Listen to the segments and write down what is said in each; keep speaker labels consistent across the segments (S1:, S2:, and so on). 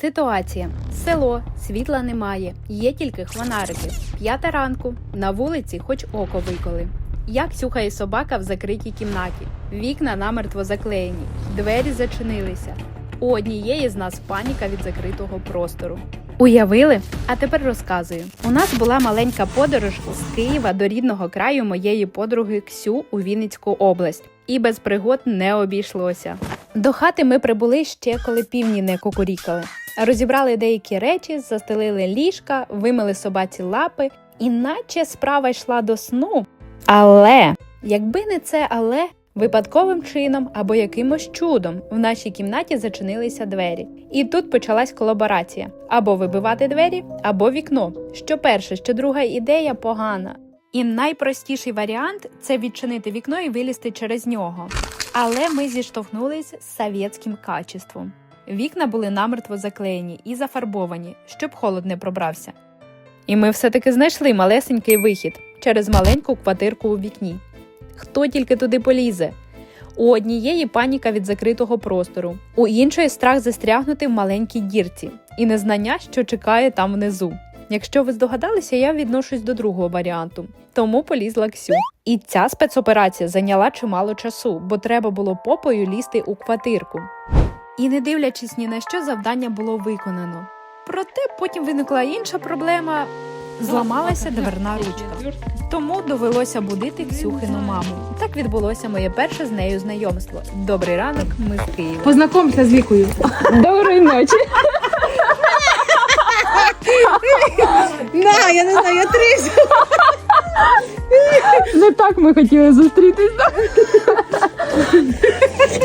S1: Ситуація: село, світла немає, є тільки хвонарики. П'ята ранку на вулиці, хоч око виколи. Як сюхає собака в закритій кімнаті. Вікна намертво заклеєні, двері зачинилися. У однієї з нас паніка від закритого простору. Уявили? А тепер розказую. У нас була маленька подорож з Києва до рідного краю моєї подруги Ксю у Вінницьку область, і без пригод не обійшлося. До хати ми прибули ще коли півні не кукурікали. Розібрали деякі речі, застелили ліжка, вимили собаці лапи, і наче справа йшла до сну. Але якби не це але. Випадковим чином або якимось чудом в нашій кімнаті зачинилися двері, і тут почалась колаборація: або вибивати двері, або вікно. Що перше, що друга ідея погана. І найпростіший варіант це відчинити вікно і вилізти через нього. Але ми зіштовхнулись з совєтським качеством. Вікна були намертво заклеєні і зафарбовані, щоб холод не пробрався. І ми все-таки знайшли малесенький вихід через маленьку квартирку у вікні. Хто тільки туди полізе? У однієї паніка від закритого простору, у іншої страх застрягнути в маленькій дірці і незнання, що чекає там внизу. Якщо ви здогадалися, я відношусь до другого варіанту, тому полізла Ксю. І ця спецоперація зайняла чимало часу, бо треба було попою лізти у квартирку. І не дивлячись ні на що, завдання було виконано. Проте потім виникла інша проблема зламалася дверна ручка. Тому довелося будити Ксюхину маму. Так відбулося моє перше з нею знайомство. Добрий ранок, ми з Києва.
S2: Познакомься з Вікою.
S1: Доброї ночі.
S2: Я не знаю, я тризу.
S1: Не так ми хотіли зустрітися.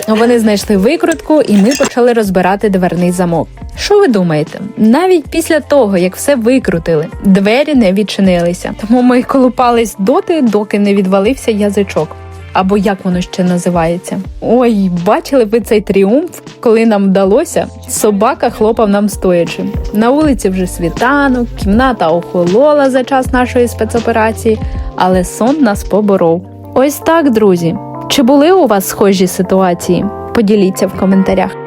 S1: Вони знайшли викрутку, і ми почали розбирати дверний замок. Що ви думаєте? Навіть після того, як все викрутили, двері не відчинилися. Тому ми колупались доти, доки не відвалився язичок. Або як воно ще називається? Ой, бачили ви цей тріумф, коли нам вдалося? Собака хлопав нам стоячи. На вулиці вже світанок, кімната охолола за час нашої спецоперації, але сон нас поборов. Ось так, друзі. Чи були у вас схожі ситуації? Поділіться в коментарях.